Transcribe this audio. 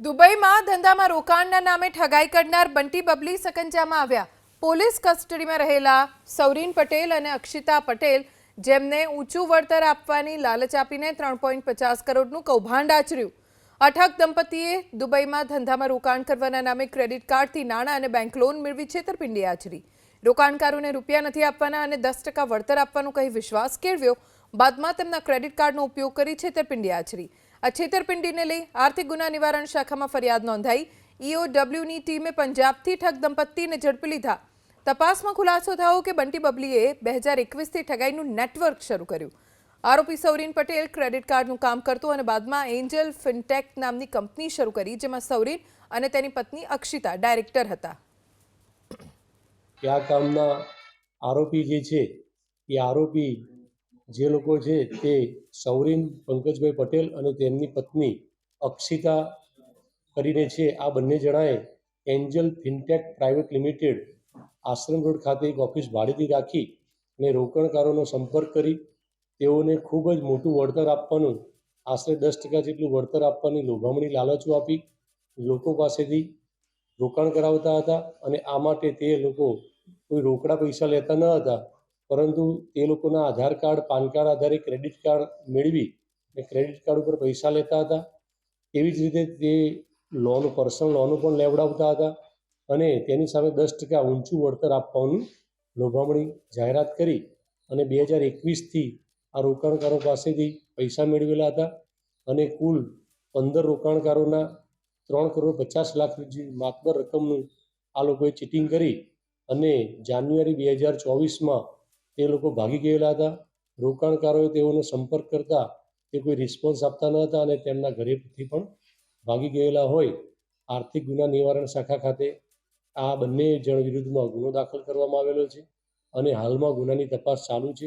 દુબઈમાં ધંધામાં રોકાણના નામે ઠગાઈ કરનાર બંટી બબલી સકંજામાં આવ્યા. પોલીસ કસ્ટડીમાં રહેલા સૌરીન પટેલ અને અક્ષિતા પટેલ જેમને ઊંચું વળતર આપવાની લાલચ આપીને ત્રણ પોઈન્ટ પચાસ કરોડનું કૌભાંડ આચર્યું. અઠક દંપતીએ દુબઈમાં ધંધામાં રોકાણ કરવાના નામે ક્રેડિટ કાર્ડથી નાણાં અને બેંક લોન મેળવી છેતરપિંડી આચરી. રોકાણકારોને રૂપિયા નથી આપવાના અને દસ ટકા વળતર આપવાનું કહી વિશ્વાસ કેળવ્યો? બાદમાં તેમના ક્રેડિટ કાર્ડનો ઉપયોગ કરી છેતરપિંડી આચરી. આ છેતરપિંડીને લઈ આર્થિક ગુના નિવારણ શાખામાં ફરિયાદ નોંધાઈ. ઈઓડબ્લ્યુની ટીમે પંજાબથી ઠગ દંપતીને ઝડપી લીધા. તપાસમાં ખુલાસો થયો કે બંટી બબલીએ બે હજાર એકવીસથી ઠગાઈનું નેટવર્ક શરૂ કર્યું. આરોપી સૌરીન પટેલ ક્રેડિટ કાર્ડનું કામ કરતો અને બાદમાં એન્જલ ફિનટેક નામની કંપની શરૂ કરી, જેમાં સૌરીન અને તેની પત્ની અક્ષિતા ડાયરેક્ટર હતા. કામના આરોપી જે છે, એ આરોપી જે લોકો છે તે સૌરીન પંકજભાઈ પટેલ અને તેમની પત્ની અક્ષિતા કરીને છે, આ બંને જણાએ Angel Fintech private limited Ashram road ખાતે એક ઓફિસ ભાડેથી રાખી અને રોકાણકારોનો સંપર્ક કરી. તેઓને ખૂબ જ મોટું વળતર આપવાનું, આશરે દસ ટકા જેટલું વળતર આપવાની લોભામણી લાલચો આપી લોકો પાસેથી રોકાણ કરાવતા હતા અને આ માટે તે લોકો કોઈ રોકડા પૈસા લેતા ન હતા. પરંતુ તે લોકોના આધાર કાર્ડ, પાન કાર્ડ આધારે ક્રેડિટ કાર્ડ મેળવી અને ક્રેડિટ કાર્ડ ઉપર પૈસા લેતા હતા. એવી જ રીતે તે લોન પર્સનલ લોનો પણ લેવડાવતા હતા અને તેની સામે દસ ટકા ઊંચું વળતર આપવાનું લોભામણી જાહેરાત કરી અને બે હજાર એકવીસથી આ રોકાણકારો પાસેથી પૈસા મેળવેલા હતા અને કુલ પંદર રોકાણકારોના ત્રણ કરોડ પચાસ લાખ જે માતબર રકમનું આ લોકોએ ચીટિંગ કરી અને જાન્યુઆરી બે હજાર ચોવીસમાં તે લોકો ભાગી ગયેલા હતા. રોકાણકારોએ તેઓનો સંપર્ક કરતા તે કોઈ રિસ્પોન્સ આપતા ન હતા અને તેમના ઘરેથી પણ ભાગી ગયેલા હોય. આર્થિક ગુના નિવારણ શાખા ખાતે આ બંને જણ વિરુદ્ધમાં ગુનો દાખલ કરવામાં આવેલો છે અને હાલમાં ગુનાની તપાસ ચાલુ છે.